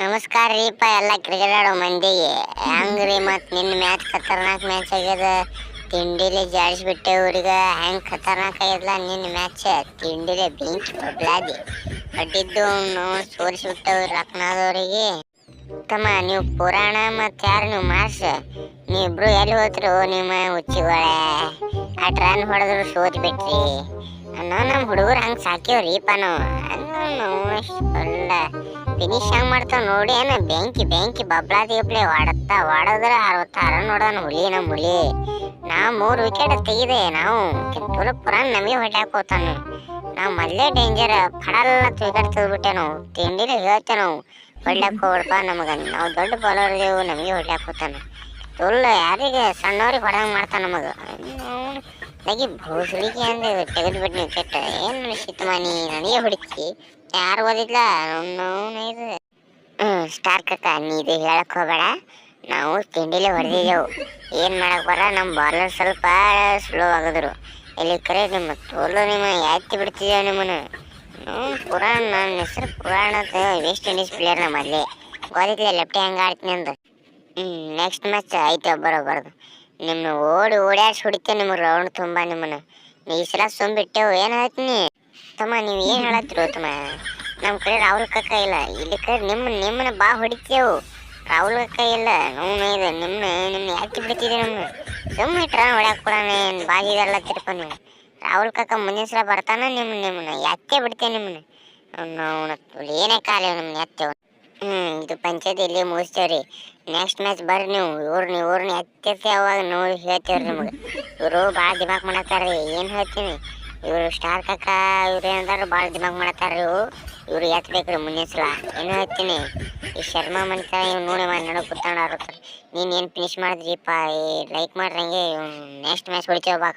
ನಮಸ್ಕಾರ ರೀಪ ಎಲ್ಲ ಕ್ರಿಕೆಟ್ ಆಡೋ ಮಂದಿಗೆ. ರೀ ಮತ್ ನಿನ್ನ ಮ್ಯಾಚ್ ಖತರ್ನಾಕ್ ಮ್ಯಾಚ್ ಆಗ್ಯದ? ತಿಂಡಿಲಿ ಜಾಡಿಸ್ಬಿಟ್ಟೆ ಅವ್ರಿಗೆ ಹೆಂಗೆ ಖತರ್ನಾಕ್ ಆಗ್ಯದಲ್ಲ ನಿನ್ನ ಮ್ಯಾಚ್ ತಿಂಡಿಲಿ ಬೆಂಕಿ ಬಬ್ಲಾದಿ ಅಡ್ಡಿದ್ದು ನೋ ಸೋರಿಸ್ಬಿಟ್ಟವು ಲಕ್ನಾದವರಿಗೆ ಉತ್ತಮ ನೀವು ಪುರಾಣ ಮತ್ತು ಯಾರು ನೀವು ಮಾರ್ಸ್? ನೀವಿಬ್ರು ಎಲ್ಲಿ ಹೋದ್ರು ನಿಮ್ಮ ಹುಚ್ಚಿಗಳೇ? ಆ ರನ್ ಹೊಡೆದ್ರು ಸೋತ್ ಬಿಟ್ರಿ. ಅನ್ನೋ ನಮ್ಮ ಹುಡುಗರು ಹಂಗೆ ಸಾಕ್ಯವ್ರಿ ನಾವು. ನಾವು ಒಳ್ಳೆ ಫಿನಿಶ್ ಹೆಂಗ್ ಮಾಡ್ತಾವ ನೋಡಿ ಏನ, ಬೆಂಕಿ ಬೆಂಕಿ ಬಬ್ಲಾದಿ ಗಿಬ್ಲೆ ಹೊಡತ್ತ ಹೊಡದ್ರ ಅರವತ್ತಾರ ನೋಡೋಣ ಹುಲಿ ನಮ್ಮ ಹುಲಿ. ನಾ ಮೂರು ವಿಕೆಟ್ ತೆಗಿದೆ ನಾವು. ಕಿತ್ತೂರು ಪುರಾನ್ ನಮಗೆ ಹೊಡ್ಯಾಕ ನಾವು ಮೊದಲೇ ಡೇಂಜರ್ ಫಡಲ್ಲ ವಿಕೆಟ್ ತೆಗೆದ್ಬಿಟ್ಟೆ ನಾವು. ತಿಂಡಿನ ಹೇಳ್ತೇವೆ ನಾವು. ಹೊಡ್ಯಾಕ ನಮಗೆ ನಾವು ದೊಡ್ಡ ಬಾಲರ್ ಇದೇವು ನಮಗೆ ಹೊಡ್ಯಾಕ ಹೋತಾನ ಯಾರಿಗೆ ಸಣ್ಣವ್ರಿಗೆ ಹೊಡಂಗೆ ಮಾಡ್ತಾನ ನಮಗೆ. ನನಗೆ ಭೂಸುಳಿಕೆ ಅಂದ್ರೆ ತೆಗೆದ್ಬಿಟ್ಟು ನೀವು ಕೆಟ್ಟ. ಏನು ನಡೆಸಿತ್ತಮ್ಮ ನೀ ನನಗೆ ಹುಡುಕಿ? ಯಾರು ಓದಿದ್ಲ? ಅವ್ನು ಇದು. ಹ್ಞೂ ಸ್ಟಾರ್ ಕಕ್ಕ, ನೀ ಇದು ಹೇಳಕ್ ಹೋಗಬೇಡ. ನಾವು ತಿಂಡಿಲೇ ಹೊಡೆದಿದ್ದೆವು. ಏನು ಮಾಡಕ್ ಬರ ನಮ್ಮ ಬಾಲರ್ ಸ್ವಲ್ಪ ಸ್ಲೋ ಆಗಿದ್ರು. ಇಲ್ಲಿ ಕರೆ ನಿಮ್ಮ ತೋಲು ನಿಮ್ಮ ಯಾತಿ ಬಿಡ್ತಿದ್ದೇವೆ ನಿಮ್ಮನ್ನು? ಪುರಾಣ, ನನ್ನ ಹೆಸರು ಪುರಾಣ ವೆಸ್ಟ್ ಇಂಡೀಸ್ ಪ್ಲೇಯರ್ ನಮ್ಮ ಮೊದಲೇ. ಗೊತ್ತಿಲ್ಲ ಲೆಫ್ಟ್ ಹೆಂಗೆ ಆಡ್ತೀನಿ ಅಂದ್ರೆ ಹ್ಞೂ ನೆಕ್ಸ್ಟ್ ಮ್ಯಾಚ್ ಐತೆ ಬರೋಬಾರ್ದು ನಿಮ್ಮನ್ನ ಓಡಿ ಓಡ್ಯಾಡ್ಸಿ ಹೊಡಿತೆ ನಿಮಗೆ ರೌಂಡ್ ತುಂಬ ನಿಮ್ಮನ್ನು. ಈ ಸಲ ಸುಮ್ಬಿಟ್ಟೆವು ಏನು ಹೇಳ್ತೀನಿ ತಮ್ಮ, ನೀವು ಏನು ಹೇಳತ್ತೀರೋ ತಮ್ಮ? ನಮ್ಮ ಕಡೆ ರಾಹುಲ್ ಕಕ್ಕ ಇಲ್ಲ. ಇಲ್ಲಿ ಕಡೆ ನಿಮ್ಮ ನಿಮ್ಮನ್ನ ಬಾ ಹೊಡಿತೇವು. ರಾಹುಲ್ ಕಕ್ಕ ಇಲ್ಲ. ನೋವು ಇದೆ. ನಿಮ್ಮನ್ನ ನಿಮ್ಮನ್ನ ಯಾಕೆ ಬಿಡ್ತಿದ್ದೆ ನಮ್ಮನ್ನ ಸುಮ್ಮನೆ ಇಟ್ರ, ಹೊಡ್ಯಾಕ ಕೊಡೋಣ ಏನು ಬಾಜಿದೆಲ್ಲ ತಿರ್ಪ ನೀವು ರಾಹುಲ್ ಕಕ್ಕ ಮುಂದಿನ ಸಲ ಬರ್ತಾನ ನಿಮ್ಮ ನಿಮ್ಮನ್ನ ಯಾಕೆ ಬಿಡ್ತೇವೆ ನಿಮ್ಮನ್ನ? ನಾವು ಏನೇ ಕಾಲ ನಿಮ್ಮನ್ನ ಎತ್ತೇವು. ಇದು ಪಂಚಾಯತಿ ಇಲ್ಲಿ ಮುಗಿಸ್ತೇವ್ರಿ. ನೆಕ್ಸ್ಟ್ ಮ್ಯಾಚ್ ಬರ್ರಿ ನೀವು ಇವ್ರನ್ನ ಇವ್ರನ್ನ ಎತ್ತೆತ್ತಿ ಅವಾಗ ನೋಡಿ ಹೇಳ್ತೇವ್ರಿ ನಿಮ್ಗೆ. ಇವರು ಭಾಳ ದಿಮಾಕ್ ಮಾಡತ್ತಾರ್ರಿ, ಏನು ಹೇಳ್ತೀನಿ? ಇವರು ಸ್ಟಾರ್ ಕಾಕ ಇವ್ರು ಏನಂತಾರ ಭಾಳ ದಿಮಾಕ್ ಮಾಡತ್ತಾರ ಇವು ಇವ್ರು ಎತ್ತಬೇಕ್ರಿ ಮುಂದಿನ ಸಲ. ಏನು ಹೇಳ್ತೀನಿ? ಈ ಶರ್ಮಾ ಮನ್ಕ ಇವ್ ನೋಡಿ ನಡು ಕೂತ್ಕೊಂಡಾರ ನೀನು ಏನು ಫಿನಿಶ್ ಮಾಡಿದ್ರಿಪ್ಪ? ಲೈಕ್ ಮಾಡ್ರಂಗೆ ನೆಕ್ಸ್ಟ್ ಮ್ಯಾಚ್ ಹೊಡಿತೇವೆ ಬಾ